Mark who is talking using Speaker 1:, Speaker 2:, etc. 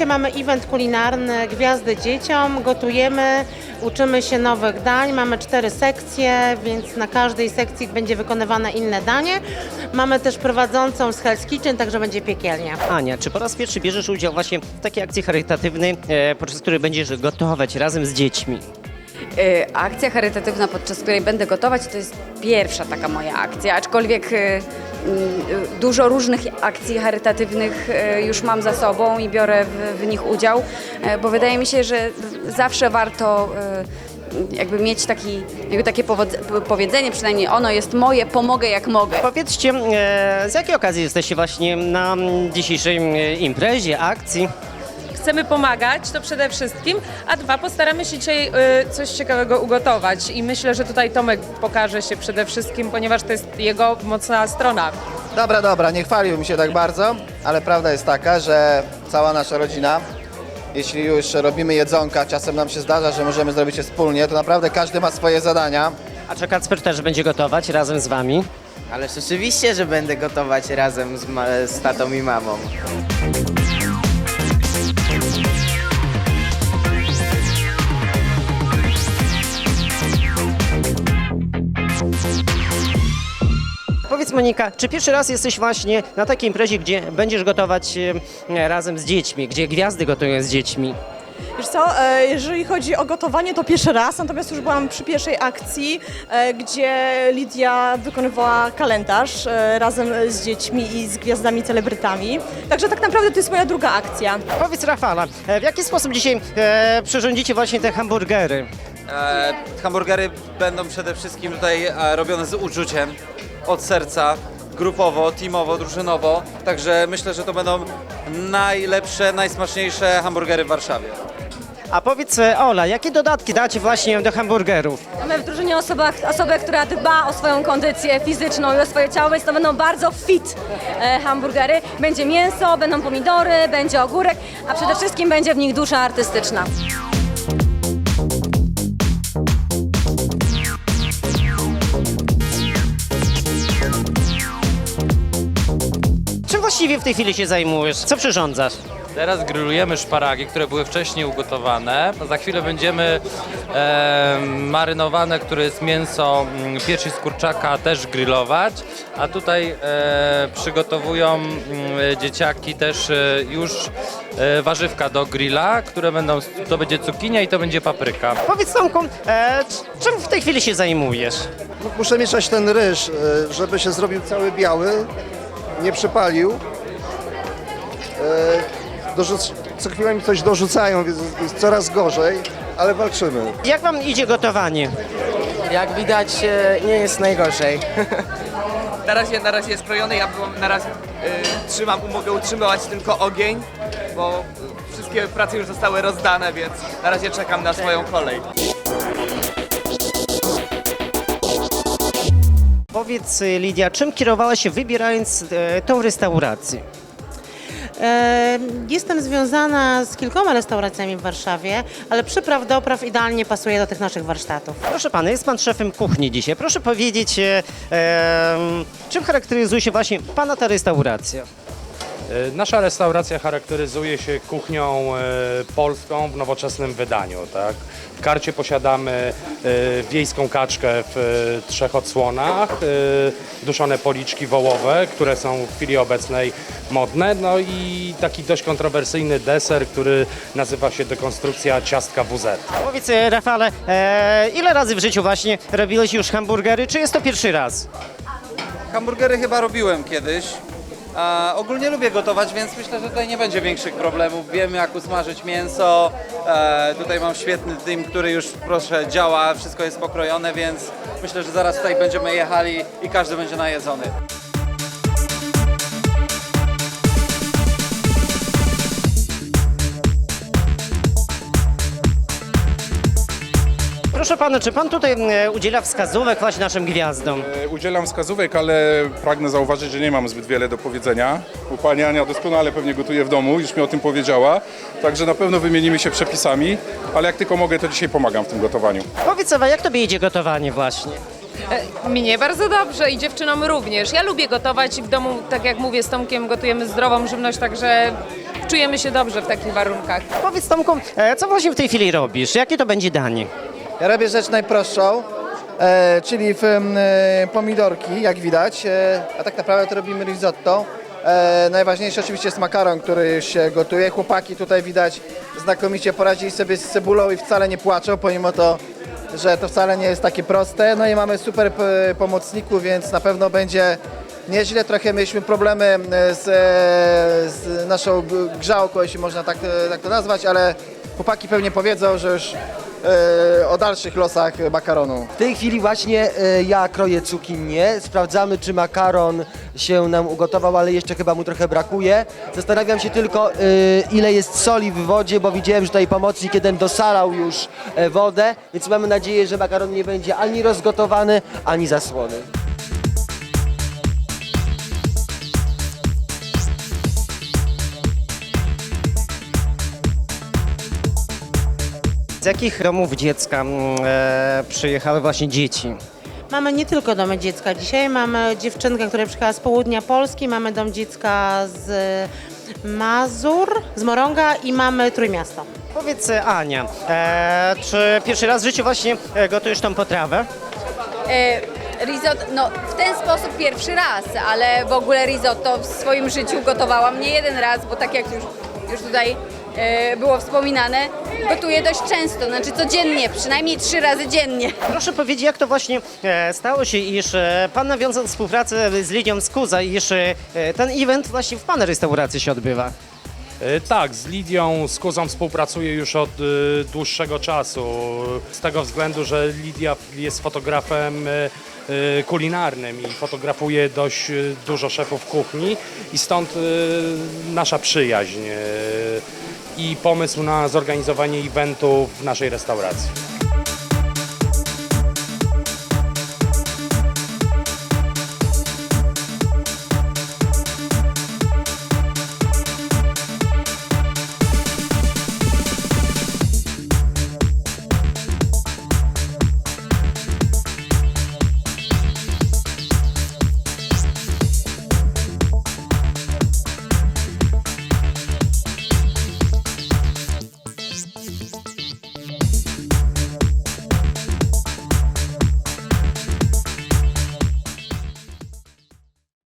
Speaker 1: Dzisiaj mamy event kulinarny Gwiazdy Dzieciom. Gotujemy, uczymy się nowych dań. Mamy cztery sekcje, więc na każdej sekcji będzie wykonywane inne danie. Mamy też prowadzącą z Hell's Kitchen, także będzie piekielnie.
Speaker 2: Ania, czy po raz pierwszy bierzesz udział właśnie w takiej akcji charytatywnej, e, podczas której będziesz gotować razem z dziećmi?
Speaker 3: Y, Akcja charytatywna, podczas której będę gotować, to jest pierwsza taka moja akcja, aczkolwiek y, dużo różnych akcji charytatywnych y, już mam za sobą i biorę w, w nich udział, y, bo wydaje mi się, że zawsze warto y, jakby mieć taki, jakby takie powiedzenie, przynajmniej ono jest moje, pomogę jak mogę.
Speaker 2: Powiedzcie, z jakiej okazji jesteście właśnie na dzisiejszej imprezie, akcji?
Speaker 4: Chcemy pomagać, to przede wszystkim, a dwa, postaramy się dzisiaj y, coś ciekawego ugotować i myślę, że tutaj Tomek pokaże się przede wszystkim, ponieważ to jest jego mocna strona.
Speaker 5: Dobra, dobra, nie chwaliłbym się tak bardzo, ale prawda jest taka, że cała nasza rodzina, jeśli już robimy jedzonka, czasem nam się zdarza, że możemy zrobić je wspólnie, to naprawdę każdy ma swoje zadania.
Speaker 2: A czy Kacper też będzie gotować razem z wami?
Speaker 6: Ależ oczywiście, że będę gotować razem z, ma- z tatą i mamą.
Speaker 2: Powiedz Monika, czy pierwszy raz jesteś właśnie na takiej imprezie, gdzie będziesz gotować e, razem z dziećmi, gdzie gwiazdy gotują z dziećmi?
Speaker 7: Wiesz co, e, jeżeli chodzi o gotowanie, to pierwszy raz, natomiast już byłam przy pierwszej akcji, e, gdzie Lidia wykonywała kalendarz e, razem z dziećmi i z gwiazdami, celebrytami. Także tak naprawdę to jest moja druga akcja.
Speaker 2: Powiedz Rafała, e, w jaki sposób dzisiaj e, przyrządzicie właśnie te hamburgery?
Speaker 8: E, hamburgery będą przede wszystkim tutaj e, robione z uczuciem, od serca, grupowo, teamowo, drużynowo. Także myślę, że to będą najlepsze, najsmaczniejsze hamburgery w Warszawie.
Speaker 2: A powiedz e, Ola, jakie dodatki dacie właśnie do hamburgerów?
Speaker 9: Mamy w drużynie osobę, osobę, która dba o swoją kondycję fizyczną i o swoje ciało, więc to będą bardzo fit e, hamburgery. Będzie mięso, będą pomidory, będzie ogórek, a przede wszystkim będzie w nich dusza artystyczna.
Speaker 2: Właściwie w tej chwili się zajmujesz? Co przyrządzasz?
Speaker 10: Teraz grillujemy szparagi, które były wcześniej ugotowane. Za chwilę będziemy e, marynowane, które jest mięso mm, piersi z kurczaka, też grillować. A tutaj e, przygotowują mm, dzieciaki też e, już e, warzywka do grilla, które będą, to będzie cukinia i to będzie papryka.
Speaker 2: Powiedz Tomku, e, c- czym w tej chwili się zajmujesz?
Speaker 11: Muszę mieszać ten ryż, e, żeby się zrobił cały biały, nie przypalił. E, co chwilę mi coś dorzucają, więc jest coraz gorzej, ale walczymy.
Speaker 2: Jak wam idzie gotowanie?
Speaker 6: Jak widać, e, nie jest najgorzej.
Speaker 12: Na razie, na razie jest krojony, ja na razie y, trzymam, mogę utrzymywać tylko ogień, bo y, wszystkie prace już zostały rozdane, więc na razie czekam na swoją kolej.
Speaker 2: Powiedz Lidia, czym kierowałaś się wybierając e, tą restaurację?
Speaker 1: Jestem związana z kilkoma restauracjami w Warszawie, ale przypraw dopraw idealnie pasuje do tych naszych warsztatów.
Speaker 2: Proszę pana, jest pan szefem kuchni dzisiaj. Proszę powiedzieć, e, czym charakteryzuje się właśnie pana ta restauracja?
Speaker 10: E, Nasza restauracja charakteryzuje się kuchnią e, polską w nowoczesnym wydaniu. Tak? W karcie posiadamy e, wiejską kaczkę w trzech odsłonach, duszone policzki wołowe, które są w chwili obecnej modne, no i taki dość kontrowersyjny deser, który nazywa się dekonstrukcja ciastka WZ.
Speaker 2: Powiedz Rafale, ile razy w życiu właśnie robiłeś już hamburgery, czy jest to pierwszy raz?
Speaker 8: Hamburgery chyba robiłem kiedyś. Ogólnie lubię gotować, więc myślę, że tutaj nie będzie większych problemów. Wiem jak usmażyć mięso. E, tutaj mam świetny dym, który już proszę działa, wszystko jest pokrojone, więc myślę, że zaraz tutaj będziemy jechali i każdy będzie najedzony.
Speaker 2: Proszę pana, czy pan tutaj e, udziela wskazówek właśnie naszym gwiazdom?
Speaker 13: E, Udzielam wskazówek, ale pragnę zauważyć, że nie mam zbyt wiele do powiedzenia. Bo pani Ania doskonale pewnie gotuje w domu, już mi o tym powiedziała. Także na pewno wymienimy się przepisami, ale jak tylko mogę, to dzisiaj pomagam w tym gotowaniu.
Speaker 2: Powiedz Ewa, jak tobie idzie gotowanie właśnie?
Speaker 4: Mnie bardzo dobrze i dziewczynom również. Ja lubię gotować i w domu, tak jak mówię, z Tomkiem gotujemy zdrową żywność, także czujemy się dobrze w takich warunkach.
Speaker 2: Powiedz Tomku, e, co właśnie w tej chwili robisz? Jakie to będzie danie?
Speaker 5: Ja robię rzecz najprostszą, e, czyli w, e, pomidorki, jak widać, e, a tak naprawdę to robimy risotto. E, najważniejszy oczywiście jest makaron, który już się gotuje. Chłopaki tutaj widać znakomicie poradzili sobie z cebulą i wcale nie płaczą, pomimo to, że to wcale nie jest takie proste. No i mamy super p- pomocników, więc na pewno będzie nieźle. Trochę mieliśmy problemy e, z, e, z naszą grzałką, jeśli można tak, e, tak to nazwać, ale chłopaki pewnie powiedzą, że już e, o dalszych losach makaronu.
Speaker 14: W tej chwili właśnie e, ja kroję cukinię, sprawdzamy czy makaron się nam ugotował, ale jeszcze chyba mu trochę brakuje. Zastanawiam się tylko e, ile jest soli w wodzie, bo widziałem, że tutaj pomocnik jeden dosalał już e, wodę, więc mamy nadzieję, że makaron nie będzie ani rozgotowany, ani zasłony.
Speaker 2: Z jakich domów dziecka mm, e, przyjechały właśnie dzieci?
Speaker 1: Mamy nie tylko domy dziecka. Dzisiaj mamy dziewczynkę, która przyjechała z południa Polski, mamy dom dziecka z Mazur, z Morąga i mamy Trójmiasto.
Speaker 2: Powiedz e, Ania, e, czy pierwszy raz w życiu właśnie e, gotujesz tą potrawę?
Speaker 3: E, risotto, no w ten sposób pierwszy raz, ale w ogóle risotto w swoim życiu gotowałam nie jeden raz, bo tak jak już, już tutaj było wspominane, gotuję dość często, znaczy codziennie, przynajmniej trzy razy dziennie.
Speaker 2: Proszę powiedzieć, jak to właśnie e, stało się, iż e, pan nawiązał współpracę z Lidią Skuza, iż e, ten event właśnie w pana restauracji się odbywa?
Speaker 10: E, Tak, z Lidią Skuzą współpracuję już od e, dłuższego czasu. Z tego względu, że Lidia jest fotografem e, e, kulinarnym i fotografuje dość e, dużo szefów kuchni i stąd e, nasza przyjaźń e, i pomysł na zorganizowanie eventu w naszej restauracji.